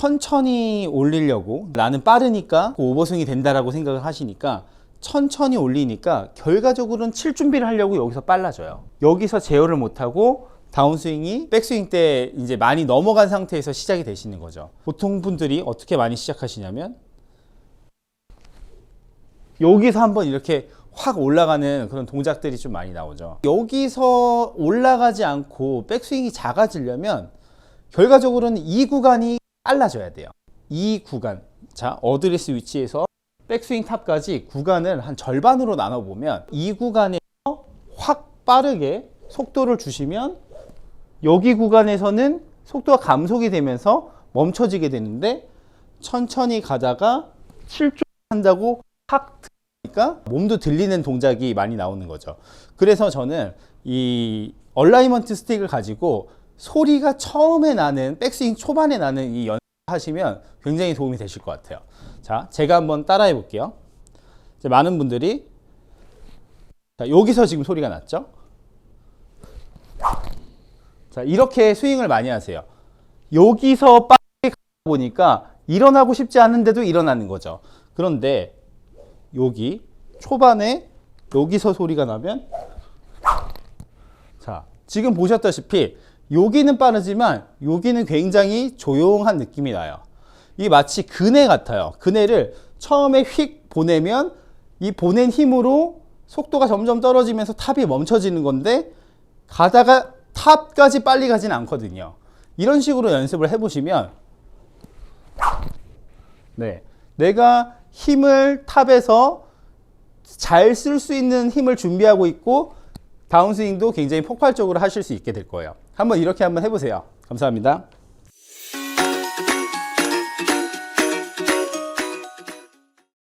천천히 올리려고 나는 빠르니까 오버스윙이 된다라고 생각을 하시니까 천천히 올리니까 결과적으로는 칠 준비를 하려고 여기서 빨라져요. 여기서 제어를 못하고 다운스윙이 백스윙 때 이제 많이 넘어간 상태에서 시작이 되시는 거죠. 보통 분들이 어떻게 많이 시작하시냐면 여기서 한번 이렇게 확 올라가는 그런 동작들이 좀 많이 나오죠. 여기서 올라가지 않고 백스윙이 작아지려면 결과적으로는 이 구간이 빨라져야 돼요. 이 구간. 자, 어드레스 위치에서 백스윙 탑까지 구간을 한 절반으로 나눠 보면 이 구간에서 확 빠르게 속도를 주시면 여기 구간에서는 속도가 감속이 되면서 멈춰지게 되는데 천천히 가다가 7조 한다고 확 그러니까 몸도 들리는 동작이 많이 나오는 거죠. 그래서 저는 이 얼라이먼트 스틱을 가지고 소리가 처음에 나는 백스윙 초반에 나는 이 연습 하시면 굉장히 도움이 되실 것 같아요. 자, 제가 한번 따라해 볼게요. 많은 분들이 자, 여기서 지금 소리가 났죠? 자, 이렇게 스윙을 많이 하세요. 여기서 가다 보니까 일어나고 싶지 않은데도 일어나는 거죠. 그런데 여기 초반에 여기서 소리가 나면 자 지금 보셨다시피 여기는 빠르지만 여기는 굉장히 조용한 느낌이 나요. 이게 마치 그네 같아요. 그네를 처음에 휙 보내면 이 보낸 힘으로 속도가 점점 떨어지면서 탑이 멈춰지는 건데 가다가 탑까지 빨리 가진 않거든요. 이런 식으로 연습을 해보시면 네, 내가 힘을 탑에서 잘 쓸 수 있는 힘을 준비하고 있고 다운스윙도 굉장히 폭발적으로 하실 수 있게 될 거예요. 한번 이렇게 한번 해보세요. 감사합니다.